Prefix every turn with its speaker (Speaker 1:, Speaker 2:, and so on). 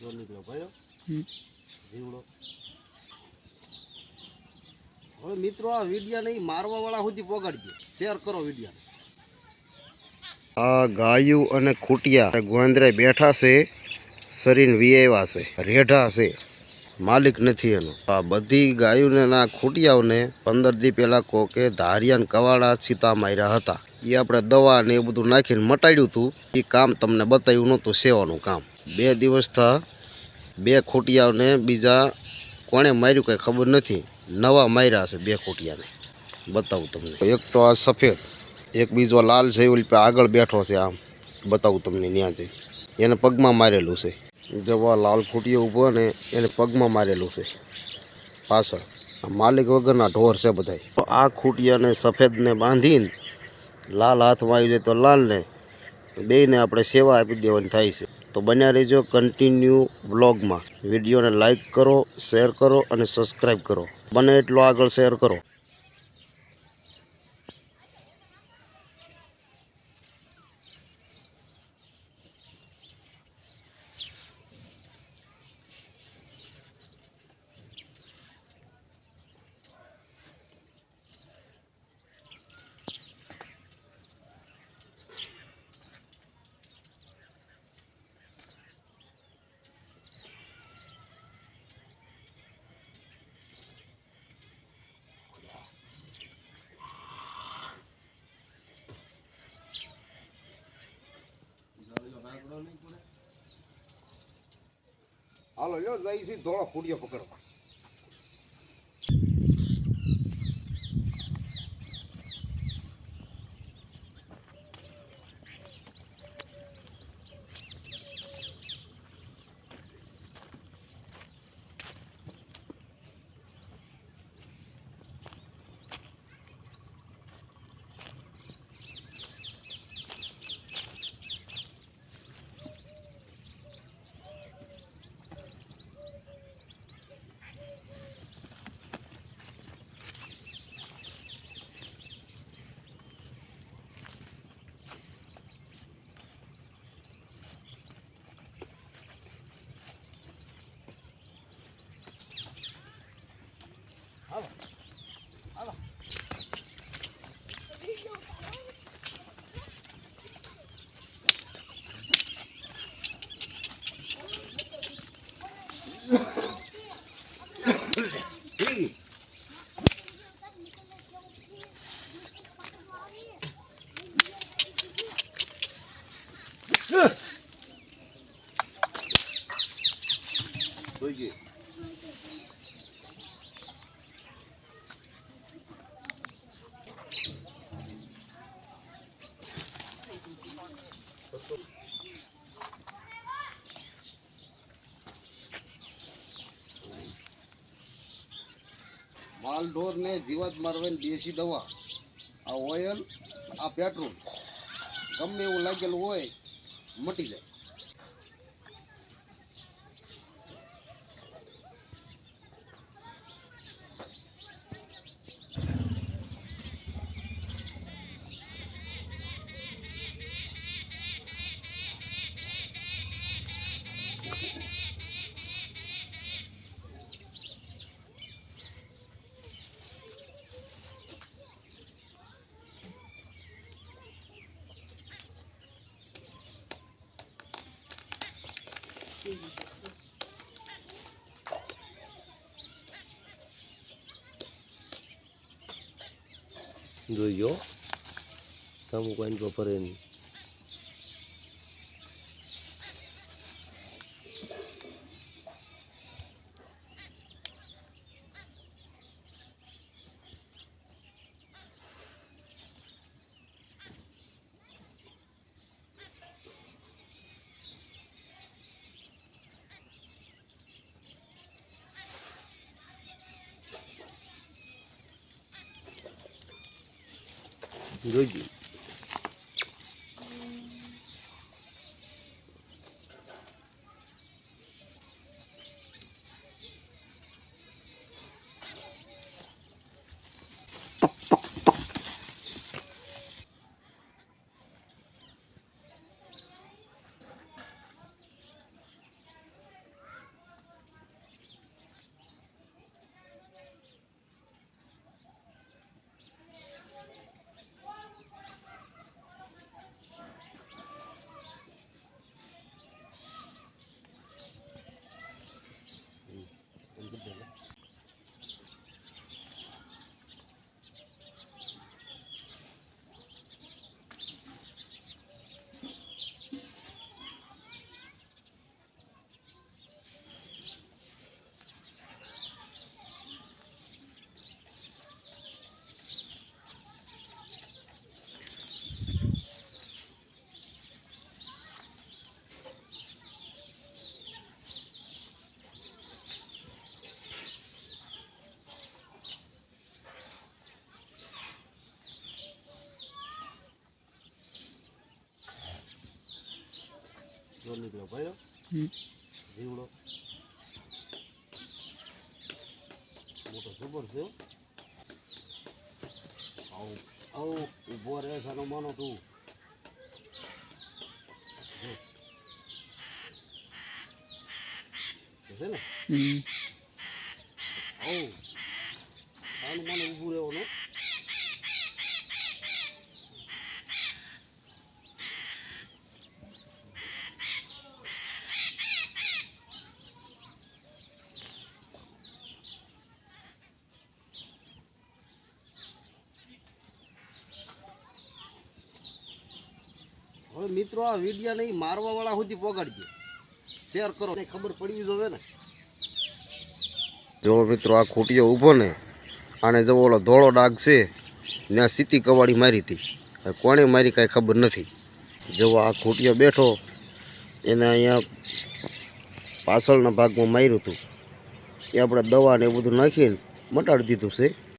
Speaker 1: જો નીકળ્યો ભયો. જીવડો. હવે મિત્રો આ વિડિયા નહીં મારવા વાળા સુધી પોગાડજો. શેર કરો વિડિયા આ ગાયું અને ખૂટિયા. ગોંદરે બેઠા છે શરીર વિયેવા છે રેઢા છે. માલિક નથી એનો. આ બધી ગાયોને ના ખૂટિયાઓને પંદર દી પહેલા કોકે ધારિયાન કવાડા સીતા માર્યા હતા. એ આપણે દવા ને એ બધું નાખીને મટાડ્યું હતું એ કામ તમને બતાવ્યું નહોતું સેવાનું કામ. બે દિવસ થા, બે ખૂટિયાઓને બીજા કોણે માર્યું કંઈ ખબર નથી. નવા માર્યા છે બે ખોટિયાને. બતાવું તમને. એક તો આ સફેદ, એક બીજો લાલ છે ઓલી આગળ બેઠો છે આમ. બતાવું તમને ત્યાંથી એને પગમાં મારેલું છે. જવા લાલ ખૂટીઓ ઊભો ને એને પગમાં મારેલું છે. પાછળ. માલિક વગરના ઢોર છે બધાય. તો આ ખૂટિયાને સફેદને બાંધીને લાલ હાથમાં આવી જાય તો લાલને બેયને આપણે સેવા આપી દેવાની થાય છે. તો બન્યા રહેજો કન્ટિન્યુ બ્લોગમાં. વિડીયોને લાઈક કરો, શેર કરો અને સબસ્ક્રાઈબ કરો. બને એટલો આગળ શેર કરો. હાલો લ્યો જઈ છે ધોળો ફૂડિયો પકડવા. જોઈએ માલ ઢોર ને જીવાત મારવાની દેશી દવા, આ ઓઇલ આ પેટ્રોલ ગમે એવું લાગેલું હોય મટી જાય. જોઈજો અમુક કોઈ તો ફરે નહીં જોઈજો નીકળ્યો ભાઈ
Speaker 2: ભર્યો?
Speaker 1: જીવડો. મોટો જબર છે. આવું આવું ઊભો રહે છે માનો તું. છે ને? આવું. માનો ઊભું હવે મિત્રો, આ વિડિયા નહીં મારવા વાળા સુધી પોગાડજો. શેર કરો. ને ખબર પડવી જોવે ને. જો મિત્રો, આ ખૂટીઓ ઊભો ને, આને જો ઓલો ધોળો ડાઘ છે ત્યાં સીતી કવાડી મારી હતી. કોણે મારી કાંઈ ખબર નથી. જો આ ખૂટીઓ બેઠો, એને અહીંયા પાછળના ભાગમાં માર્યું હતું. એ આપણે દવા ને એ બધું નાખીને મટાડી દીધું છે.